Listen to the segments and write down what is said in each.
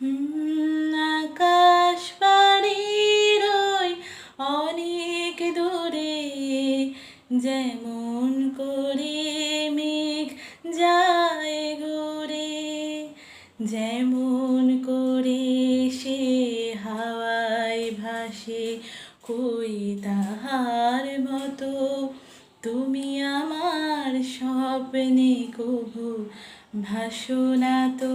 আকাশ পাড়ির ওই অনেক দূরে যেমন করে মেঘ যায় ঘুরে, যেমন করে সে হাওয়ায় ভাসে, কই তাহার মতো তুমি আমার স্বপ্নে কবু ভাসো না তো।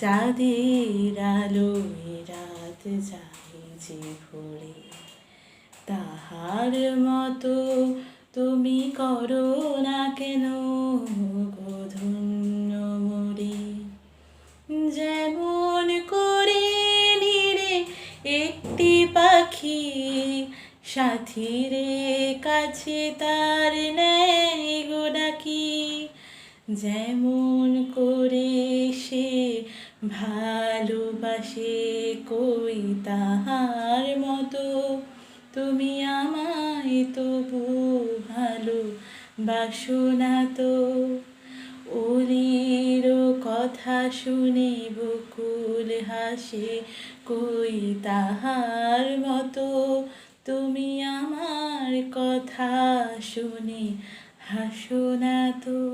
চাঁদের আলোয় রাত যায় যে ভরে তাহার মতো তুমি করো না কেন গধন্য মরে? যেমন করে নিরে একটি পাখি, সাথীরে কাছে তার নেই গো ডাকি। যেমন ভালোবাসে কই তাহার মতো? তুমি আমায় তবু ভালো বাসো না তো? অলির কথা শুনে বকুল হাসে, কই তাহার মতো? তুমি আমার কথা শুনে হাসো না তো?